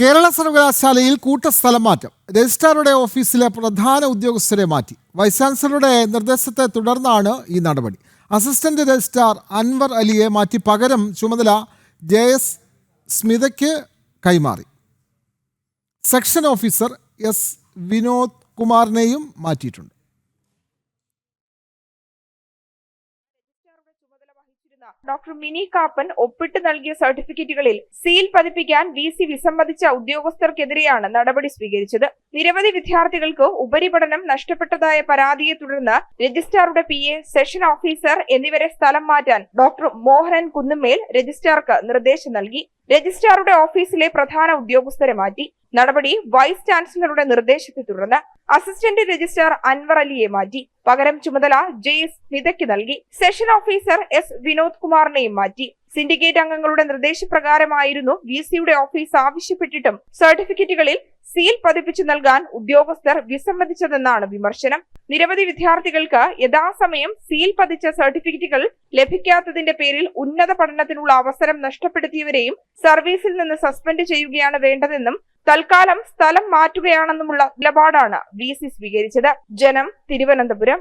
കേരള സർവകലാശാലയിൽ കൂട്ടസ്ഥലം മാറ്റം. രജിസ്ട്രാറുടെ ഓഫീസിലെ പ്രധാന ഉദ്യോഗസ്ഥരെ മാറ്റി. വൈസ് ചാൻസലറുടെ നിർദ്ദേശത്തെ തുടർന്നാണ് ഈ നടപടി. അസിസ്റ്റന്റ് രജിസ്ട്രാർ അൻവർ അലിയെ മാറ്റി പകരം ചുമതല ജെ എസ് സ്മിതയ്ക്ക് കൈമാറി. സെക്ഷൻ ഓഫീസർ എസ് വിനോദ് കുമാറിനെയും മാറ്റിയിട്ടുണ്ട്. ഡോക്ടർ മിനി കാപ്പൻ ഒപ്പിട്ട് നൽകിയ സർട്ടിഫിക്കറ്റുകളിൽ സീൽ പതിപ്പിക്കാൻ വി സി വിസമ്മതിച്ച ഉദ്യോഗസ്ഥർക്കെതിരെയാണ് നടപടി സ്വീകരിച്ചത്. നിരവധി വിദ്യാർത്ഥികൾക്ക് ഉപരിപഠനം നഷ്ടപ്പെട്ടതായ പരാതിയെ തുടർന്ന് രജിസ്ട്രാറുടെ പി എ സെഷൻ ഓഫീസർ എന്നിവരെ സ്ഥലം മാറ്റാൻ ഡോക്ടർ മോഹനൻ കുന്നുമേൽ രജിസ്ട്രാർക്ക് നിർദ്ദേശം നൽകി. രജിസ്ട്രാറുടെ ഓഫീസിലെ പ്രധാന ഉദ്യോഗസ്ഥരെ മാറ്റി. നടപടി വൈസ് ചാൻസലറുടെ നിർദ്ദേശത്തെ തുടർന്ന് അസിസ്റ്റന്റ് രജിസ്ട്രാർ അൻവർ അലിയെ മാറ്റി. പകരം ചുമതല ജെ എസ് സ്മിതയ്ക്ക് നൽകി. സെഷൻ ഓഫീസർ എസ് വിനോദ് കുമാറിനെയും മാറ്റി. സിൻഡിക്കേറ്റ് അംഗങ്ങളുടെ നിർദ്ദേശപ്രകാരമായിരുന്നു വി സിയുടെ ഓഫീസ് ആവശ്യപ്പെട്ടിട്ടും സർട്ടിഫിക്കറ്റുകളിൽ സീൽ പതിപ്പിച്ചു നൽകാൻ ഉദ്യോഗസ്ഥർ വിസമ്മതിച്ചതെന്നാണ് വിമർശനം. നിരവധി വിദ്യാർത്ഥികൾക്ക് യഥാസമയം സീൽ പതിച്ച സർട്ടിഫിക്കറ്റുകൾ ലഭിക്കാത്തതിന്റെ പേരിൽ ഉന്നത പഠനത്തിനുള്ള അവസരം നഷ്ടപ്പെടുത്തിയവരെയും സർവീസിൽ നിന്ന് സസ്പെൻഡ് ചെയ്യുകയാണ് വേണ്ടതെന്നും തൽക്കാലം സ്ഥലം മാറ്റുകയാണെന്നുമുള്ള നിലപാടാണ് വി സി സ്വീകരിച്ചത്. ജനം തിരുവനന്തപുരം.